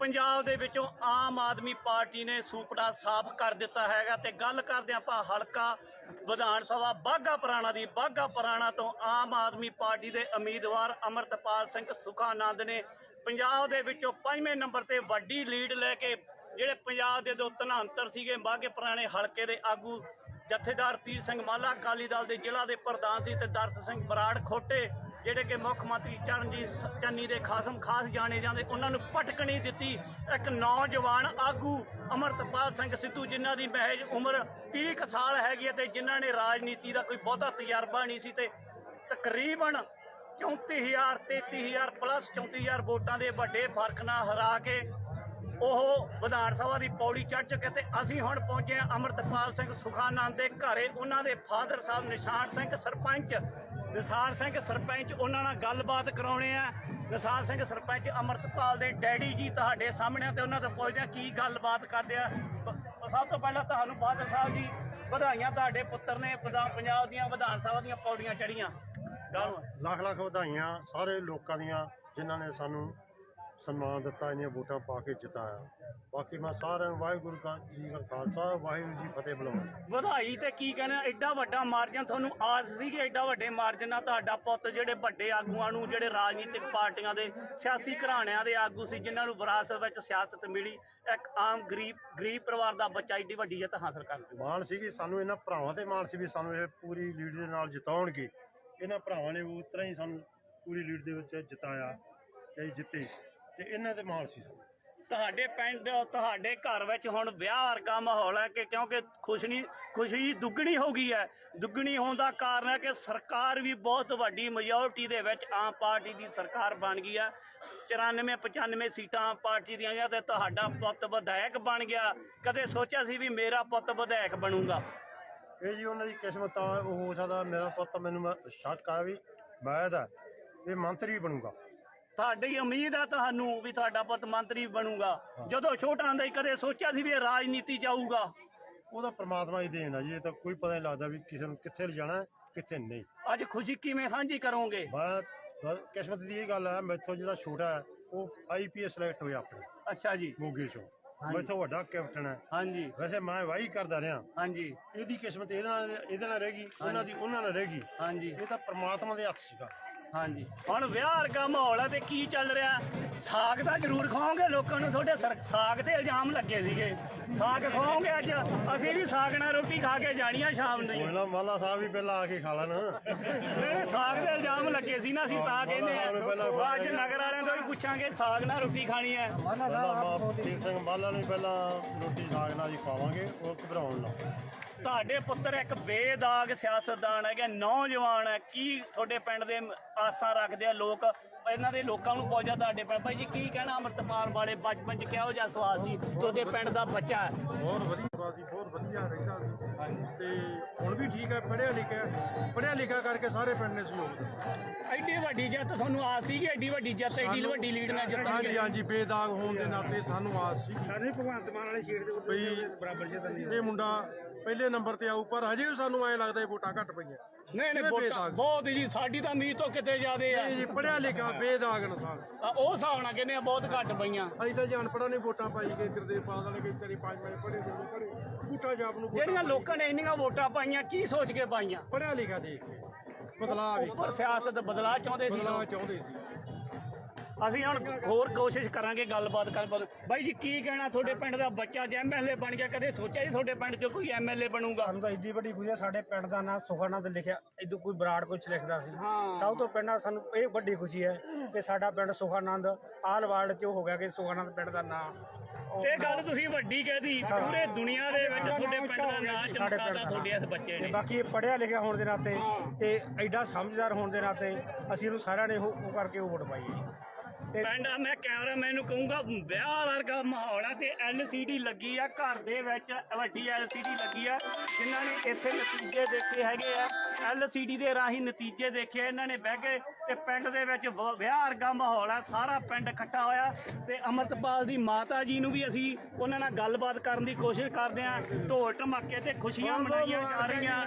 ਪੰਜਾਬ ਦੇ ਵਿੱਚੋਂ ਆਮ ਆਦਮੀ ਪਾਰਟੀ ਨੇ ਸੂਪੜਾ ਸਾਫ਼ ਕਰ ਦਿੱਤਾ ਹੈਗਾ ਤੇ ਗੱਲ ਕਰਦੇ ਆਪਾਂ ਹਲਕਾ ਵਿਧਾਨ ਸਭਾ ਬਾਗਾ ਪੁਰਾਣਾ ਦੀ। ਬਾਗਾ ਪੁਰਾਣਾ ਤੋਂ ਆਮ ਆਦਮੀ ਪਾਰਟੀ ਦੇ ਉਮੀਦਵਾਰ ਅਮਰਤਪਾਲ ਸਿੰਘ ਸੁਖਾਨੰਦ ਨੇ ਪੰਜਾਬ ਦੇ ਵਿੱਚੋਂ ਪੰਜਵੇਂ ਨੰਬਰ ਤੇ ਵੱਡੀ ਲੀਡ ਲੈ ਕੇ ਜਿਹੜੇ ਪੰਜਾਬ ਦੇ ਦੋ ਧਨਾਂਤਰ ਸੀਗੇ ਬਾਗੇ ਪੁਰਾਣੇ ਹਲਕੇ ਦੇ ਆਗੂ ਜਥੇਦਾਰ ਪੀਰ ਸਿੰਘ ਮਾਲਾ, ਅਕਾਲੀ ਦਲ ਦੇ ਜ਼ਿਲ੍ਹਾ ਦੇ ਪ੍ਰਧਾਨ ਸੀ ਤੇ ਦਰਸ ਸਿੰਘ ਬਰਾੜ ਖੋਟੇ ਜਿਹੜੇ ਕਿ ਮੁੱਖ ਮੰਤਰੀ ਚਰਨਜੀਤ ਚੰਨੀ ਦੇ ਖਾਸਮ ਖਾਸ ਜਾਣੇ ਜਾਂਦੇ, ਉਹਨਾਂ ਨੂੰ ਪਟਕਣੀ ਦਿੱਤੀ। ਇੱਕ ਨੌਜਵਾਨ ਆਗੂ ਅਮਰਤਪਾਲ ਸਿੰਘ ਸਿੱਧੂ, ਜਿਨ੍ਹਾਂ ਦੀ ਮਹਿਜ ਉਮਰ 30 ਕੁ ਸਾਲ ਹੈਗੀ ਹੈ ਤੇ ਜਿਨ੍ਹਾਂ ਨੇ ਰਾਜਨੀਤੀ ਦਾ ਕੋਈ ਬਹੁਤਾ ਤਜਰਬਾ ਨਹੀਂ ਸੀ ਤੇ ਤਕਰੀਬਨ 34000 33000 ਪਲੱਸ 34000 ਵੋਟਾਂ ਦੇ ਵੱਡੇ ਫ਼ਰਕ ਨਾਲ ਹਰਾ ਕੇ ਉਹ ਵਿਧਾਨ ਸਭਾ ਦੀ ਪੌੜੀ ਚੜ੍ਹ ਚੁੱਕੇ ਤੇ ਅਸੀਂ ਹੁਣ ਪਹੁੰਚੇ ਹਾਂ ਅਮਰਤਪਾਲ ਸਿੰਘ ਸੁਖਾਨੰਦ ਦੇ ਘਰੇ। ਉਹਨਾਂ ਦੇ ਫਾਦਰ ਸਾਹਿਬ ਨਿਸ਼ਾਨ ਸਿੰਘ, ਸਰਪੰਚ ਨਿਸ਼ਾਨ ਸਿੰਘ ਸਰਪੰਚ, ਉਹਨਾਂ ਨਾਲ ਗੱਲਬਾਤ ਕਰਾਉਣੇ ਆ। ਨਿਸ਼ਾਨ ਸਿੰਘ ਸਰਪੰਚ ਅਮਰਤਪਾਲ ਦੇ ਡੈਡੀ ਜੀ ਤੁਹਾਡੇ ਸਾਹਮਣੇ ਤੇ ਉਹਨਾਂ ਤੋਂ ਪੁੱਛਦੇ ਆ ਕੀ ਗੱਲਬਾਤ ਕਰਦੇ ਆ। ਸਭ ਤੋਂ ਪਹਿਲਾਂ ਤੁਹਾਨੂੰ ਫਾਦਰ ਸਾਹਿਬ ਜੀ, ਵਧਾਈਆਂ ਤੁਹਾਡੇ ਪੁੱਤਰ ਨੇ ਪੰਜਾਬ ਦੀਆਂ ਵਿਧਾਨ ਸਭਾ ਦੀਆਂ ਪੌੜੀਆਂ ਚੜੀਆਂ ਲੱਖ ਲੱਖ ਵਧਾਈਆਂ ਸਾਰੇ ਲੋਕਾਂ ਦੀਆਂ, ਜਿਨ੍ਹਾਂ ਨੇ ਸਾਨੂੰ ਸਨਮਾਨ ਦਿੱਤਾ ਇੰਨੀਆਂ ਵੋਟਾਂ ਪਾ ਕੇ ਜਿਤਾਇਆ। ਬਾਕੀ ਮੈਂ ਸਾਰਿਆਂ ਨੂੰ ਵਾਹਿਗੁਰੂ ਕਾ ਜੀ ਕਾ ਖਾਲਸਾ ਵਾਹਿਗੁਰੂ ਜੀ ਫਤਿਹ ਬੁਲਾਉਂਦਾ। ਵਧਾਈ ਤੇ ਕੀ ਕਹਿਣਾ ਐਡਾ ਵੱਡਾ ਮਾਰਜਨ ਤੁਹਾਨੂੰ ਆਸ ਸੀ ਕਿ ਐਡਾ ਵੱਡੇ ਮਾਰਜਨ ਨਾਲ ਤੁਹਾਡਾ ਪੁੱਤ ਜਿਹੜੇ ਵੱਡੇ ਆਗੂਆਂ ਨੂੰ ਜਿਹੜੇ ਰਾਜਨੀਤਿਕ ਪਾਰਟੀਆਂ ਦੇ ਸਿਆਸੀ ਘਰਾਣਿਆਂ ਦੇ ਆਗੂ ਸੀ ਜਿਨ੍ਹਾਂ ਨੂੰ ਵਿਰਾਸਤ ਵਿੱਚ ਸਿਆਸਤ ਮਿਲੀ ਇੱਕ ਆਮ ਗਰੀਬ ਗਰੀਬ ਪਰਿਵਾਰ ਦਾ ਬੱਚਾ ਐਡੀ ਵੱਡੀ ਜਿੱਤ ਹਾਸਲ ਕਰ ਗਿਆ ਮਾਣ ਸੀ ਕਿ ਸਾਨੂੰ ਇਹਨਾਂ ਭਰਾਵਾਂ ਤੇ ਮਾਣ ਸੀ ਵੀ ਸਾਨੂੰ ਇਹ ਪੂਰੀ ਲੀਡ ਦੇ ਨਾਲ ਜਿਤਾਉਣਗੇ। ਇਹਨਾਂ ਭਰਾਵਾਂ ਨੇ ਉਸ ਤਰ੍ਹਾਂ ਹੀ ਸਾਨੂੰ ਪੂਰੀ ਲੀਡ ਦੇ ਵਿੱਚ ਜਿਤਾਇਆ ਤੇ ਜਿੱਤੇ। ਤੇ ਇਹਨਾਂ ਤੇ ਮਾਣ ਸੀ ਸਾਨੂੰ ਤੁਹਾਡੇ ਪਿੰਡ, ਤੁਹਾਡੇ ਘਰ ਵਿੱਚ ਹੁਣ ਵਿਆਹ ਵਰਗਾ ਮਾਹੌਲ ਹੈ ਕਿ ਕਿਉਂਕਿ ਖੁਸ਼ਨੀ, ਖੁਸ਼ੀ ਦੁੱਗਣੀ ਹੋ ਗਈ ਹੈ। ਦੁੱਗਣੀ ਹੋਣ ਦਾ ਕਾਰਨ ਹੈ ਕਿ ਸਰਕਾਰ ਵੀ ਬਹੁਤ ਵੱਡੀ ਮੈਜੋਰਟੀ ਦੇ ਵਿੱਚ ਆਮ ਪਾਰਟੀ ਦੀ ਸਰਕਾਰ ਬਣ ਗਈ ਹੈ। 94 95 ਸੀਟਾਂ ਆਮ ਪਾਰਟੀ ਦੀਆਂ ਆਈਆਂ ਤੇ ਤੁਹਾਡਾ ਪੁੱਤ ਵਿਧਾਇਕ ਬਣ ਗਿਆ। ਕਦੇ ਸੋਚਿਆ ਸੀ ਵੀ ਮੇਰਾ ਪੁੱਤ ਵਿਧਾਇਕ ਬਣੂਗਾ? ਇਹ ਜੀ ਉਹਨਾਂ ਦੀ ਕਿਸਮਤ ਆ ਉਹ ਹੋ ਸਕਦਾ, ਮੇਰਾ ਪੁੱਤ ਮੈਨੂੰ ਸ਼ੱਕ ਆ ਵੀ ਮੈਂ ਇਹਦਾ ਇਹ ਮੰਤਰੀ ਬਣੂਗਾ। ਤੁਹਾਡੀ ਉਮੀਦ ਆ ਤੁਹਾਨੂੰ ਵੀ ਤੁਹਾਡਾ ਪੁੱਤ ਮੰਤਰੀ ਬਣੂਗਾ। ਜਦੋਂ ਛੋਟਾ ਹੁੰਦਾ ਸੀ ਕਦੇ ਸੋਚਿਆ ਸੀ ਵੀ ਇਹ ਰਾਜਨੀਤੀ ਚ ਆਊਗਾ ਉਹਦਾ ਪ੍ਰਮਾਤਮਾ ਹੀ ਦੇਣ ਆ ਜੀ ਇਹ ਤਾਂ ਕੋਈ ਪਤਾ ਨਹੀਂ ਲੱਗਦਾ ਵੀ ਕਿਸੇ ਨੂੰ ਕਿੱਥੇ ਲਿਜਾਣਾ ਹੈ, ਕਿੱਥੇ ਨਹੀਂ। ਅੱਜ ਖੁਸ਼ੀ ਕਿਵੇਂ ਸਾਂਝੀ ਕਰੋਗੇ? ਮੈਂ ਕਿਸਮਤ ਦੀ ਇਹ ਗੱਲ ਹੈ ਮੈਥੋਂ ਜਿਹੜਾ ਛੋਟਾ ਹੈ ਉਹ ਆਈਪੀਐਸ ਸਿਲੈਕਟ ਹੋਇਆ ਆਪਣੇ। ਅੱਛਾ ਜੀ। ਮੋਗੇ ਚੋਂ। ਮੈਥੋਂ ਵੱਡਾ ਕੈਪਟਨ ਹੈ। ਹਾਂਜੀ। ਵੈਸੇ ਮੈਂ ਵਾਹੀ ਕਰਦਾ ਰਿਹਾ। ਹਾਂਜੀ। ਇਹਦੀ ਕਿਸਮਤ ਇਹਦੇ ਨਾਲ ਇਹਦੇ ਨਾਲ ਰਹੇਗੀ ਉਹਨਾਂ ਦੀ ਉਹਨਾਂ ਨਾਲ ਰਹੇਗੀ ਹਾਂਜੀ। ਇਹ ਤਾਂ ਪ੍ਰਮਾਤਮਾ ਦੇ ਹੱਥ ਸੀਗਾ ਹਾਂਜੀ। ਹੁਣ ਵਿਆਹ ਵਰਗਾ ਮਾਹੌਲ ਹੈ ਤੇ ਕੀ ਚੱਲ ਰਿਹਾ? ਸਾਗ ਤਾਂ ਜ਼ਰੂਰ ਖਵਾਓਗੇ ਲੋਕਾਂ ਨੂੰ ਤੁਹਾਡੇ ਸਰ- ਸਾਗ ਤੇ ਇਲਜ਼ਾਮ ਲੱਗੇ ਸੀਗੇ। ਸਾਗ ਖਵਾਓਗੇ ਅੱਜ ਅਸੀਂ ਵੀ ਸਾਗ ਨਾਲ ਰੋਟੀ ਖਾ ਕੇ ਜਾਣੀ ਆ ਸ਼ਾਮ ਨੂੰ। ਕੋਈ ਨਾ ਮਾਲਾ ਸਾਹਿਬ ਵੀ ਪਹਿਲਾਂ ਆ ਕੇ ਖਾ ਲੈਣ। ਜਿਹੜੇ ਸਾਗ ਦੇ ਇਲਜ਼ਾਮ ਲੱਗੇ ਸੀ ਨਾ ਅਸੀਂ ਤਾਂ ਕਹਿੰਦੇ ਆ। ਅੱਜ ਨਗਰ ਵਾਲਿਆਂ ਤੋਂ ਵੀ ਪੁੱਛਾਂਗੇ ਸਾਗ ਨਾਲ ਰੋਟੀ ਖਾਣੀ ਹੈ ਪਹਿਲਾਂ ਮਾਂ ਤੀਰ ਸਿੰਘ ਮਾਲਾ ਨੂੰ ਪਹਿਲਾਂ ਰੋਟੀ ਸਾਗ ਨਾਲ ਜੀ ਖਵਾਵਾਂਗੇ ਉਹ ਘਬਰਾਉਣ ਨਾ। ਤੁਹਾਡੇ ਪੁੱਤਰ ਇੱਕ ਬੇਦਾਗ ਸਿਆਸਤਦਾਨ ਹੈਗੇ ਨੌਜਵਾਨ ਹੈ। ਕੀ ਤੁਹਾਡੇ ਪਿੰਡ ਦੇ ਆਸਾਂ ਰੱਖਦੇ ਆ ਲੋਕ? ਇਹਨਾਂ ਦੇ ਲੋਕਾਂ ਨੂੰ ਪੁੱਛਿਆ ਤੁਹਾਡੇ ਪਿੰਡ। ਭਾਈ ਜੀ ਕੀ ਕਹਿਣਾ ਅਮਰਤਪਾਲ ਵਾਲੇ? ਬਚਪਨ ਚ ਕਿਹੋ ਜਿਹਾ ਸਵਾਲ ਸੀ? ਤੁਹਾਡੇ ਪਿੰਡ ਦਾ ਬੱਚਾ ਹੈ। ਬਹੁਤ ਵਧੀਆ ਸੀ ਬਹੁਤ ਵਧੀਆ ਰਹਿੰਦਾ ਸੀ। ਤੇ ਹੁਣ ਵੀ ਠੀਕ ਹੈ ਪੜ੍ਹਿਆ ਲਿਖਿਆ ਪੜ੍ਹਿਆ ਲਿਖਿਆ ਕਰਕੇ ਸਾਰੇ ਪਿੰਡ ਨੇ ਸਹਿਯੋਗ ਦਿੱਤਾ। ਐਡੀ ਵੱਡੀ ਜਿੱਤ ਤੁਹਾਨੂੰ ਆਸ ਸੀ ਕਿ ਐਡੀ ਵੱਡੀ ਜਿੱਤ ਐਡੀ ਵੱਡੀ ਲੀਡ ਨਾਲ ਹਾਂਜੀ ਜਿੱਤਣਗੇ? ਹਾਂਜੀ ਬੇਦਾਗ ਹੋਣ ਦੇ ਨਾਤੇ ਸਾਨੂੰ ਆਸ ਸੀ ਸਾਡੇ ਭਗਵੰਤ ਮਾਨ ਵਾਲੇ ਸੀਟ ਦੇ ਬਈ ਬਰਾਬਰ ਜਿੱਤ ਇਹ ਮੁੰਡਾ ਪਹਿਲੇ ਨੰਬਰ ਤੇ ਆਊ ਪਰ ਹਜੇ ਵੀ ਸਾਨੂੰ ਐ ਲੱਗਦਾ ਇਹ ਵੋਟਾਂ ਘੱਟ ਪਈਆਂ। ਨਹੀਂ ਨਹੀਂ ਵੋਟਾਂ। ਬਹੁਤ ਜੀ ਸਾਡੀ ਤਾਂ ਉਮੀਦ ਤੋਂ ਕਿਤੇ ਜ਼ਿਆਦੇ ਆ। ਇਹ ਜੀ ਪੜ੍ਹਿਆ ਲਿਖਿਆ ਬੇਦਾਗ ਇਨਸਾਨ। ਆ, ਉਹ ਹਿਸਾਬ ਨਾਲ ਕਹਿੰਦੇ ਆ ਬਹੁਤ ਘੱਟ ਪਈਆਂ। ਅਸੀਂ ਤਾਂ ਜਾਣ ਪੜਾ ਨੇ ਵੋਟਾਂ ਪਾਈ ਗਏ ਕਿਰਦੇ ਪਾ ਦੇਣੇ ਕਿ ਵਿਚਾਰੇ ਪੰਜ ਪੰਜ ਪੜ੍ਹੇ ਦੇ ਪੜ੍ਹੇ ਬੂਟਾ ਜਾਪ ਨੂੰ ਵੋਟਾਂ ਜਿਹੜੀਆਂ। ਲੋਕਾਂ ਨੇ ਇੰਨੀਆਂ ਵੋਟਾਂ ਪਾਈਆਂ ਕੀ ਸੋਚ ਕੇ ਪਾਈਆਂ? ਪੜ੍ਹਿਆ ਲਿਖਿਆ ਦੇਖ ਕੇ ਬਦਲਾਅ ਵੀ ਉੱਪਰ ਸਿਆਸਤ ਬਦਲਾਅ ਚਾਹੁੰਦੇ ਸੀ ਬਦਲਾਅ ਲੋਕ। ਚਾਹੁੰਦੇ ਸੀ। ਅਸੀਂ ਹੁਣ ਹੋਰ ਕੋਸ਼ਿਸ਼ ਕਰਾਂਗੇ ਗੱਲਬਾਤ ਕਰ ਬਾਈ ਜੀ ਕੀ ਕਹਿਣਾ ਤੁਹਾਡੇ ਪਿੰਡ ਦਾ? ਬੱਚਾ ਜੇ ਐਮਐਲਏ ਬਣ ਗਿਆ ਕਦੇ ਸੋਚਿਆ ਸੀ ਤੁਹਾਡੇ ਪਿੰਡ 'ਚ ਕੋਈ ਐਮਐਲਏ ਬਣੂਗਾ? ਸਾਨੂੰ ਤਾਂ ਇੱਡੀ ਵੱਡੀ ਖੁਸ਼ੀ ਸਾਡੇ ਪਿੰਡ ਦਾ ਨਾਮ ਸੁਖਾਨੰਦ ਲਿਖਿਆ ਇਦੋਂ ਕੋਈ ਬਰਾੜ ਕੁਝ ਲਿਖਦਾ ਸੀ। ਸਭ ਤੋਂ ਪਹਿਲਾਂ ਸਾਨੂੰ ਇਹ ਵੱਡੀ ਖੁਸ਼ੀ ਹੈ ਕਿ ਸਾਡਾ ਪਿੰਡ ਸੁਖਾਨੰਦ ਆਲ ਵਰਲਡ 'ਚ ਹੋ ਗਿਆ ਕਿ ਸੁਖਾਨੰਦ ਪਿੰਡ ਦਾ ਨਾਮ ਇਹ ਗੱਲ ਤੁਸੀਂ ਵੱਡੀ ਕਹਿਦੀ ਪੂਰੇ ਦੁਨੀਆ ਦੇ ਵਿੱਚ ਤੁਹਾਡੇ ਪਿੰਡ ਦਾ ਨਾਂ ਚਮਕਾਦਾ ਤੁਹਾਡੇ ਇਸ ਬੱਚੇ ਤੇ ਨੇ ਬਾਕੀ ਇਹ ਪੜਿਆ ਲਿਖਿਆ ਹੋਣ ਦੇ ਨਾਤੇ ਤੇ ਐਡਾ ਸਮਝਦਾਰ ਹੋਣ ਦੇ ਨਾਤੇ ਅਸੀਂ ਇਹਨੂੰ ਸਾਰਿਆਂ ਨੇ ਉਹ ਕਰਕੇ ਉਹ ਵੋਟ ਪਾਈ ਹੈ। ਜੀ। ਤੇ ਪਿੰਡ ਆ ਮੈਂ ਕੈਮਰਾਮੈਨ ਨੂੰ ਕਹੂੰਗਾ ਵਿਆਹ ਵਰਗਾ ਮਾਹੌਲ ਆ ਤੇ ਐਲਸੀਡੀ ਲੱਗੀ ਆ ਘਰ ਦੇ ਵਿੱਚ ਵੱਡੀ ਐਲਸੀਡੀ ਲੱਗੀ ਆ ਜਿਨ੍ਹਾਂ ਨੇ ਇੱਥੇ ਨਤੀਜੇ ਦੇਖੇ ਹੈਗੇ ਆ। ਐਲਸੀਡੀ ਦੇ ਰਾਹੀਂ ਨਤੀਜੇ ਦੇਖੇ ਇਹਨਾਂ ਨੇ ਬਹਿ ਕੇ ਤੇ ਪਿੰਡ ਦੇ ਵਿੱਚ ਵਿਆਹ ਵਰਗਾ ਮਾਹੌਲ ਆ ਸਾਰਾ ਪਿੰਡ ਇਕੱਠਾ ਹੋਇਆ ਤੇ ਅਮਰਤਪਾਲ ਦੀ ਮਾਤਾ ਜੀ ਨੂੰ ਵੀ ਅਸੀਂ ਉਹਨਾਂ ਨਾਲ ਗੱਲਬਾਤ ਕਰਨ ਦੀ ਕੋਸ਼ਿਸ਼ ਕਰਦੇ ਆ। ਢੋਲ ਢਮਾਕੇ ਤੇ ਖੁਸ਼ੀਆਂ ਮਨਾਈਆਂ ਜਾ ਰਹੀਆਂ।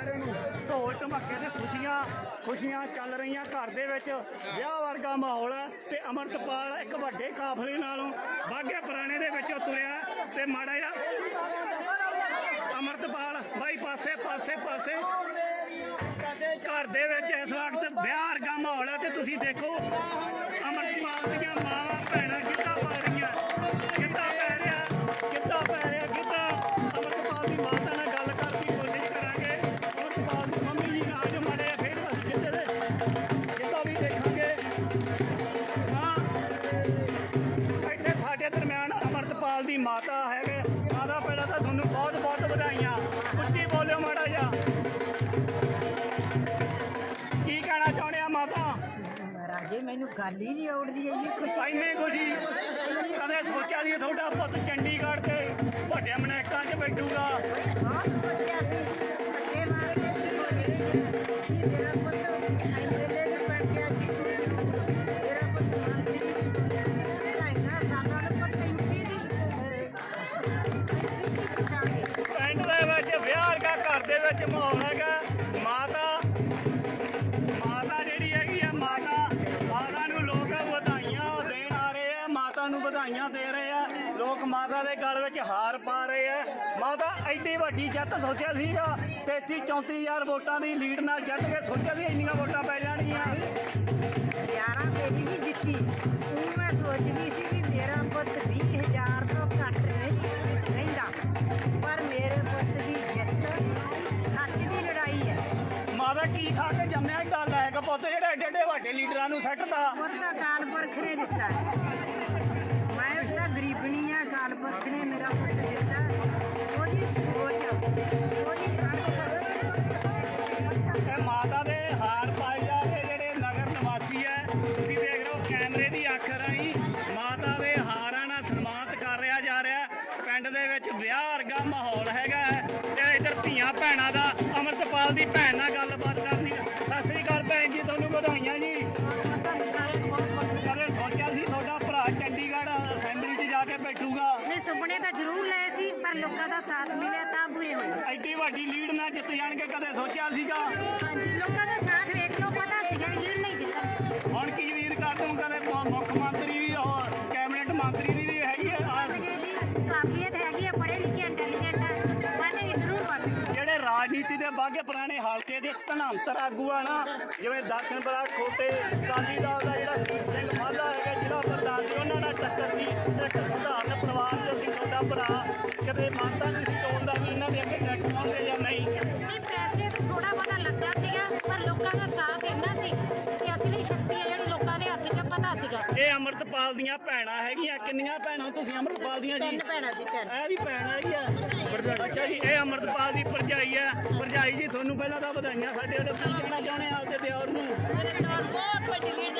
ਢੋਲ ਢਮਾਕੇ ਤੇ ਖੁਸ਼ੀਆਂ ਖੁਸ਼ੀਆਂ ਚੱਲ ਰਹੀਆਂ ਘਰ ਦੇ ਵਿੱਚ। ਵਿਆਹ ਵਰਗਾ ਮਾਹੌਲ ਆ ਤੇ ਅਮਰਤਪਾਲ ਅਮਰਤਪਾਲ ਇੱਕ ਵੱਡੇ ਕਾਫਲੇ ਨਾਲੋਂ ਬਾਗੇ ਪੁਰਾਣੇ ਦੇ ਵਿੱਚੋਂ ਤੁਰਿਆ ਤੇ ਮਾੜਾ ਜਿਹਾ ਅਮਰਤਪਾਲ ਬਾਈ ਪਾਸੇ ਪਾਸੇ ਪਾਸੇ। ਘਰ ਦੇ ਵਿੱਚ ਇਸ ਵਕਤ ਵਿਆਹ ਦਾ ਮਾਹੌਲ ਹੈ ਤੇ ਤੁਸੀਂ ਦੇਖੋ ਅਮਰਤਪਾਲ ਦੀਆਂ ਮਾਵਾਂ ਭੈਣਾਂ ਕਿੱਦਾਂ ਪਾ ਰਹੀਆਂ। ਕਹਿਣਾ ਚਾਹੁੰਦੇ ਆ ਮਾਤਾ? ਰਾਜੇ ਮੈਨੂੰ ਗੱਲ ਹੀ ਨਹੀਂ ਆਉੜਦੀ ਇੰਨੀ ਖੁਸ਼ੀ ਇੰਨੇ ਖੁਸ਼ੀ? ਕਦੇ ਸੋਚਿਆ ਸੀ ਤੁਹਾਡਾ ਪੁੱਤ ਚੰਡੀਗੜ੍ਹ ਤੇ ਵੱਡੇ ਮਨੈਕਾਂ 'ਚ ਬੈਠੂਗਾ? ਬਹੁਤ ਸੋਚਿਆ ਸੀ। ਅੱਗੇ ਮਾਰ ਕੇ ਕੀ ਹੋ ਗਏ ਕਿ ਮੇਰਾ ਪੁੱਤ ਐਮਐਲਏ ਨੂੰ ਬਣ ਗਿਆ ਜਿੱਤੂ ਮੇਰਾ ਪੁੱਤ ਮੰਤਰੀ ਮੇਰਾ ਇੰਨਾ ਸਾਲਾਂ ਨੂੰ ਪਰ ਯੂਪੀ ਦੀ। ਅਹ, ਪਿੰਡ ਦੇ ਵਿੱਚ ਵਿਆਹ ਘਰ ਦੇ ਵਿੱਚ ਮਾਹੌਲ ਹੈਗਾ। ਮਾਤਾ ਆ ਮਾਤਾ ਐਡੀ ਵੱਡੀ ਜਿੱਤ ਸੋਚਿਆ ਸੀਗਾ 33 34000 ਵੋਟਾਂ ਦੀ ਲੀਡ ਨਾਲ ਜਿੱਤ ਕੇ ਸੋਚਿਆ ਸੀ ਇੰਨੀਆਂ ਵੋਟਾਂ ਪੈ ਜਾਣਗੀਆਂ ਗਿਆਰਾਂ ਮੇਰੀ ਸੀ ਜਿੱਤੀ ਉਹ ਮੈਂ ਸੋਚਦੀ ਸੀ ਵੀ ਮੇਰਾ ਪੁੱਤ 20000 ਤੋਂ ਘੱਟ ਨਹੀਂ ਰਹਿੰਦਾ ਪਰ ਮੇਰੇ ਪੁੱਤ ਦੀ ਜਿੱਤ ਸੱਚ ਦੀ ਲੜਾਈ ਹੈ। ਮਾਤਾ ਕੀ ਖਾ ਕੇ ਜੰਮਿਆ ਏਡਾ ਲਾਇਕ ਪੁੱਤ ਜਿਹੜਾ ਏਡੇ ਏਡੇ ਵੱਡੇ ਲੀਡਰਾਂ ਨੂੰ ਸੱਟਦਾ ਪੁੱਤ ਅਕਾਲ ਪੁਰਖ ਨੇ ਦਿੱਤਾ। ਮੈਂ ਤਾਂ ਗਰੀਬਣੀ ਆ ਅਕਾਲ ਪੁਰਖ ਨੇ ਇਹ ਮਾਤਾ ਦੇ ਹਾਰ ਪਾਏ ਜਾ ਰਹੇ ਜਿਹੜੇ ਨਗਰ ਨਿਵਾਸੀ ਹੈ। ਤੁਸੀਂ ਦੇਖ ਰਹੇ ਹੋ ਕੈਮਰੇ ਦੀ ਅੱਖ ਰਾਹੀਂ ਮਾਤਾ ਦੇ ਹਾਰਾਂ ਨਾਲ ਸਨਮਾਨਿਤ ਕਰ ਰਿਹਾ ਜਾ ਰਿਹਾ। ਪਿੰਡ ਦੇ ਵਿੱਚ ਵਿਆਹ ਵਰਗਾ ਮਾਹੌਲ ਹੈਗਾ ਹੈ। ਤੇ ਇਧਰ ਧੀਆਂ ਭੈਣਾਂ ਦਾ, ਅਮਰਤਪਾਲ ਦੀ ਭੈਣ ਨਾਲ ਗੱਲ ਜ਼ਰੂਰ ਲਏ ਸੀ ਪਰ ਲੋਕਾਂ ਦਾ ਸਾਥ ਮਿਲਿਆ ਤਾਂ ਪੂਰੇ ਹੋਏ। ਐਡੀ ਵੱਡੀ ਲੀਡ ਨਾਲ ਜਿੱਤ ਜਾਣਗੇ ਕਦੇ ਸੋਚਿਆ ਸੀਗਾ। ਹਾਂਜੀ ਲੋਕਾਂ ਦਾ ਸਾਥ ਵੇਖ ਲਓ ਪਤਾ ਸੀਗਾ ਵੀ ਲੀਡ ਨਹੀਂ ਜਿੱਤਣਾ। ਹੁਣ ਕੀ ਵੀਰ ਕਰ ਤੂੰ ਕਦੇ ਮੁੱਖ ਮੰਤਰੀ ਔਰ ਕੈਬਨਿਟ ਮੰਤਰੀ ਦੀ ਵੀ ਹੈਗੀ। ਹੈ ਕਾਬਲੀਅਤ ਹੈਗੀ ਹੈ ਪੜ੍ਹੇ ਲਿਖੇ ਇੰਟੈਲੀਜੈਂਟ ਹੈ ਬਣਨਗੇ ਜ਼ਰੂਰ ਬਣਨਗੇ ਜਿਹੜੇ ਰਾਜਨੀਤੀ ਦੇ ਬਾਗੇ ਪੁਰਾਣੇ ਹਲਕੇ ਦੇ ਧਨਾਂਤਰ ਆਗੂ ਆ ਨਾ ਜਿਵੇਂ ਦਰਸ਼ਨ ਬਰਾੜ ਖੋਟੇ ਦਲ ਦਾ ਜਿਹੜਾ ਸਿੰਘ ਮਾਨਤਾ ਨਹੀਂ ਸੀ ਚਾਹੁੰਦਾ ਵੀ ਇਹਨਾਂ ਦੇ ਅੱਗੇ ਟੈਕ ਪਾਉਣਗੇ ਜਾਂ ਨਹੀਂ। ਨਹੀਂ ਪੈਸੇ ਤਾਂ ਥੋੜਾ ਬਹੁਤਾ ਲੱਗਦਾ ਸੀਗਾ ਪਰ ਲੋਕਾਂ ਦਾ ਸਾਥ ਇੰਨਾ ਸੀ ਕਿ ਅਸਲੀ ਸ਼ਕਤੀ ਹੈ ਜਿਹੜੀ ਲੋਕਾਂ ਦੇ ਹੱਥ 'ਚ ਹੈ, ਪਤਾ ਸੀਗਾ। ਇਹ ਅਮਰਤਪਾਲ ਦੀਆਂ ਭੈਣਾਂ ਹੈਗੀਆਂ ਕਿੰਨੀਆਂ ਭੈਣਾਂ ਤੁਸੀਂ ਅਮਰਤਪਾਲ ਦੀਆਂ ਜੀ? ਤਿੰਨ ਭੈਣਾਂ ਜੀ ਤਿੰਨ। ਇਹ ਵੀ ਭੈਣ ਹੈਗੀ ਆ। ਅੱਛਾ ਜੀ ਇਹ ਅਮਰਤਪਾਲ ਦੀ ਭਰਜਾਈ ਹੈ ਭਰਜਾਈ ਜੀ ਤੁਹਾਨੂੰ ਪਹਿਲਾਂ ਤਾਂ ਵਧਾਈਆਂ ਸਾਡੇ ਵੱਲੋਂ ਕੀ ਕਹਿਣਾ ਚਾਹੁੰਦੇ ਆ ਆਪਦੇ ਦਿਓਰ ਨੂੰ। ਮੇਰੇ ਨਾਲ ਬਹੁਤ ਵੱਡੀ ਲੀਡ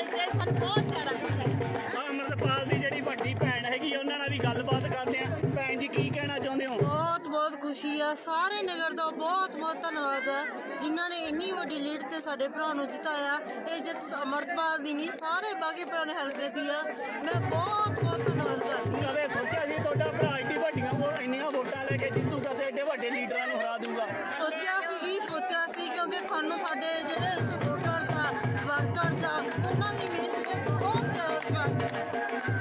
ਖੁਸ਼ੀ ਆ ਸਾਰੇ ਨਗਰ ਦਾ ਬਹੁਤ ਬਹੁਤ ਧੰਨਵਾਦ ਹੈ ਜਿਨ੍ਹਾਂ ਨੇ ਇੰਨੀ ਵੱਡੀ ਲੀਡ ਤੇ ਸਾਡੇ ਭਰਾ ਨੂੰ ਜਿਤਾਇਆ। ਇਹ ਜਿੱਤ ਅਮਰਤਪਾਲ ਦੀ ਨਹੀਂ ਸਾਰੇ ਬਾਗੀ ਭਰਾ ਨੇ ਹਲਕੇ ਦੀ ਆ। ਮੈਂ ਬਹੁਤ ਬਹੁਤ ਧੰਨਵਾਦ ਕਰਦੀ ਹਾਂ। ਕਦੇ ਸੋਚਿਆ ਸੀ ਤੁਹਾਡਾ ਭਰਾ ਇੰਨੀ ਵੱਡੀਆਂ ਵੋ- ਇੰਨੀਆਂ ਵੋਟਾਂ ਲੈ ਕੇ ਜਿੱਤੂਗਾ ਤੇ ਏਡੇ ਵੱਡੇ ਲੀਡਰਾਂ ਨੂੰ ਹਰਾ ਦੂਗਾ। ਸੋਚਿਆ ਸੀ ਜੀ ਸੋਚਿਆ ਸੀ ਕਿਉਂਕਿ ਸਾਨੂੰ ਸਾਡੇ ਜਿਹੜੇ ਸਪੋਰਟਰ ਦਾ ਵਰਕਰ ਦਾ ਉਹਨਾਂ ਦੀ ਮਿਹਨਤ ਤੇ ਬਹੁਤ ਜ਼ਿਆਦਾ।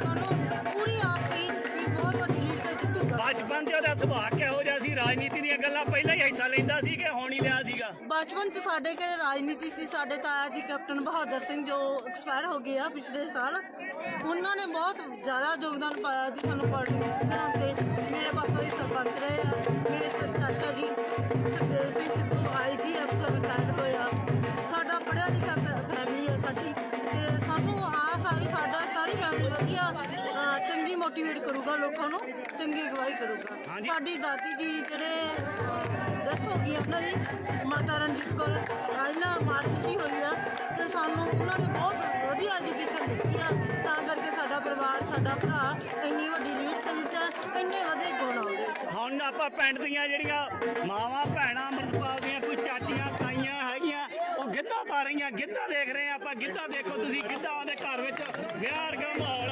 ਸਾਨੂੰ ਪੂਰੀ ਆਸ ਸੀ ਵੀ ਬਹੁਤ ਵੱਡੀ ਲੀਡ ਤੇ ਜਿੱਤੂਗਾ। ਬਚਪਨ 'ਚ ਉਹਦਾ ਸੁਭਾਅ ਕਿਹੋ ਜਿਹਾ ਰਾਜਨੀਤੀ ਦੀਆਂ ਗੱਲਾਂ ਪਹਿਲਾਂ ਹੀ ਹਿੱਸਾ ਲੈਂਦਾ ਸੀ ਕਿ ਹੁਣ ਹੀ ਲਿਆ ਸੀਗਾ। ਬਚਪਨ ਚ ਸਾਡੇ ਘਰੇ ਰਾਜਨੀਤੀ ਸੀ, ਸਾਡੇ ਤਾਇਆ ਜੀ ਕੈਪਟਨ ਬਹਾਦਰ ਸਿੰਘ ਜੋ ਐਕਸਪਾਇਰ ਹੋ ਗਏ ਆ ਪਿਛਲੇ ਸਾਲ। ਉਹਨਾਂ ਨੇ ਬਹੁਤ ਜ਼ਿਆਦਾ ਯੋਗਦਾਨ ਪਾਇਆ ਜੀ ਸਾਨੂੰ ਪਾਰਟੀ ਵਿੱਚ ਬਣਾਉਣ ਤੇ। ਮੇਰੇ ਪਾਪਾ ਜੀ ਸਰਪੰਚ ਰਹੇ ਆ, ਮੇਰੇ ਚਾਚਾ ਜੀ ਸੁਖਦੇਵ ਸਿੰਘ ਸਿੱਧੂ ਆਈ ਜੀ ਅਫਸਰ ਰਿਟਾਇਰ ਹੋਇਆ ਮੋਟੀਵੇਟ ਕਰੂਗਾ ਲੋਕਾਂ ਨੂੰ ਚੰਗੀ ਅਗਵਾਈ ਕਰੂਗਾ ਹਾਂਜੀ। ਸਾਡੀ ਦਾਦੀ ਜੀ ਜਿਹੜੇ ਡੈਥ ਹੋ ਗਈ ਉਹਨਾਂ ਦੀ ਮਾਤਾ ਰਣਜੀਤ ਕੌਰ ਪਹਿਲਾਂ ਮਾਰਚ ਹੀ ਹੋਈ ਆ ਤੇ ਸਾਨੂੰ ਉਹਨਾਂ ਨੇ ਬਹੁਤ ਵਧੀਆ ਐਜੂਕੇਸ਼ਨ ਦਿੱਤੀ ਆ ਤਾਂ ਕਰਕੇ ਸਾਡਾ ਪਰਿਵਾਰ ਸਾਡਾ ਭਰਾ ਇੰਨੀ ਵੱਡੀ ਲੀਡ ਤੇ ਜਿੱਤਿਆ ਇੰਨੇ ਵਧੇ ਗੁਣ ਆਉਂਦੇ ਹੁਣ ਆਪਾਂ ਪਿੰਡ ਦੀਆਂ ਜਿਹੜੀਆਂ ਮਾਵਾਂ ਭੈਣਾਂ ਅਮਰਤਪਾਲ ਦੀਆਂ ਕੋਈ ਚਾਚੀਆਂ ਤਾਈਆਂ ਹੈਗੀਆਂ ਉਹ ਗਿੱਧਾ ਪਾ ਰਹੀਆਂ ਗਿੱਧਾ ਦੇਖ ਰਹੇ ਆ ਆਪਾਂ ਗਿੱਧਾ ਦੇਖੋ ਤੁਸੀਂ ਗਿੱਧਾ ਉਹਦੇ ਘਰ ਵਿੱਚ ਵਿਆਹ ਵਰਗਾ ਮਾਹੌਲ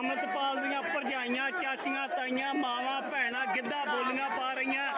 ਅਮਰਤਪਾਲ ਦੀਆਂ ਭਰਜਾਈਆਂ ਚਾਚੀਆਂ ਤਾਈਆਂ ਮਾਵਾਂ ਭੈਣਾਂ ਗਿੱਧਾ ਬੋਲੀਆਂ ਪਾ ਰਹੀਆਂ।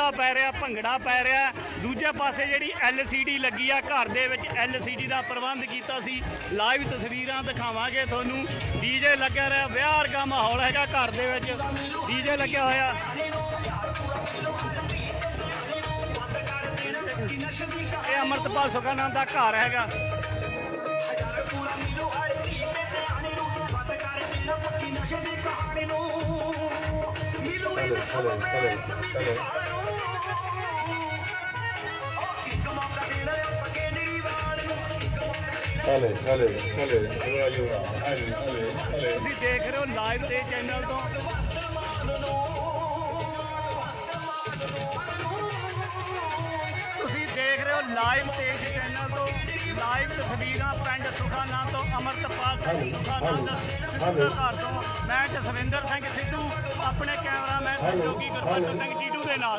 ਗਿੱਧਾ ਪੈ ਰਿਹਾ ਭੰਗੜਾ ਪੈ ਰਿਹਾ। ਦੂਜੇ ਪਾਸੇ ਜਿਹੜੀ LCD ਲੱਗੀ ਆ ਘਰ ਦੇ ਵਿੱਚ LCD ਦਾ ਪ੍ਰਬੰਧ ਕੀਤਾ ਸੀ। ਲਾਈਵ ਤਸਵੀਰਾਂ ਦਿਖਾਵਾਂਗੇ ਤੁਹਾਨੂੰ। ਡੀਜੇ ਲੱਗਿਆ ਰਿਹਾ ਵਿਆਹ ਵਰਗਾ ਮਾਹੌਲ ਹੈਗਾ ਘਰ ਦੇ ਵਿੱਚ। ਡੀਜੇ ਲੱਗਿਆ ਹੋਇਆ। ਇਹ ਅਮਰਤਪਾਲ ਸੁਖਾਨੰਦ ਦਾ ਘਰ ਹੈਗਾ। Dale, dale, dale, te Dale, dale, dale. ਤੁਸੀਂ ਦੇਖ ਰਹੇ ਹੋ ਲਾਈਵ ਤੇ ਚੈਨਲ ਤੋਂ। ਤੁਸੀਂ ਦੇਖ ਰਹੇ ਹੋ ਲਾਈਵ ਤੇਜ ਚੈਨਲ ਤੋਂ। ਲਾਈਵ ਤਸਵੀਰਾਂ ਪਿੰਡ ਸੁਖਾਨੰਦ ਤੋਂ ਅਮਰਤਪਾਲ ਸਿੰਘ ਸੁਖਾਨੰਦ ਸਿੱਧੂ ਦੇ ਘਰ ਤੋਂ। ਮੈਂ ਜਸਵਿੰਦਰ ਸਿੰਘ ਸਿੱਧੂ ਆਪਣੇ ਕੈਮਰਾਮੈਨ ਜੋਗੀ ਗੁਰਬਖਸ਼ ਸਿੰਘ ਟੀਟੂ ਦੇ ਨਾਲ।